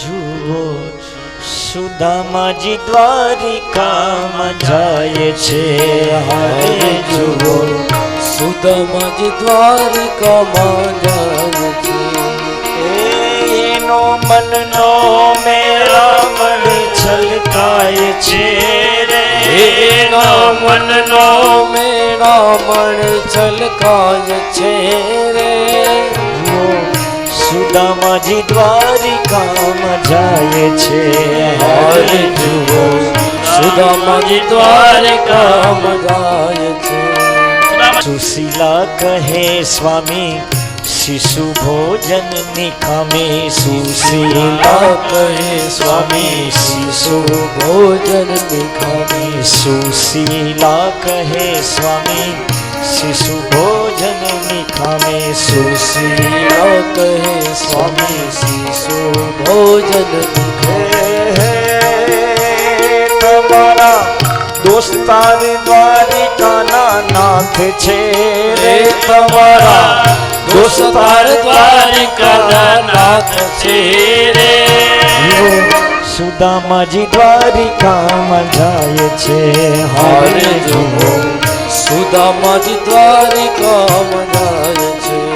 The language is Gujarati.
જુઓ સુદામાજી દ્વારિકામાં જાય છે હારે જુઓ સુદામાજી દ્વારિકામાં જાય છે. એનો મનનો મેરામણ છલકાય છે રે. એના મનનો મેરામણ છલકાય છે રે સુદામાજી દ્વારિકામાં જાય છે હારે જુઓ સુદામાજી દ્વારિકામાં જાય છે સુશીલા કહે સ્વામી શિશુ ભોજન નિખામે સુશીલા આ કહે સ્વામી શિશુ ભોજન નિખામી સુશીલા કહે સ્વામી શિશુ ભોજન નિખામે સુશીલા કહે સ્વામી શિશુ ભોજન તમારા દોસ્તાર દ્વારિકાના નાથ છે રે તમારા દોસ્તાર દ્વારિકાના નાથ છે રે. સુદામાજી દ્વારિકામાં જાય છે હારે જુઓ. સુદામાજી દ્વારિકામાં જાય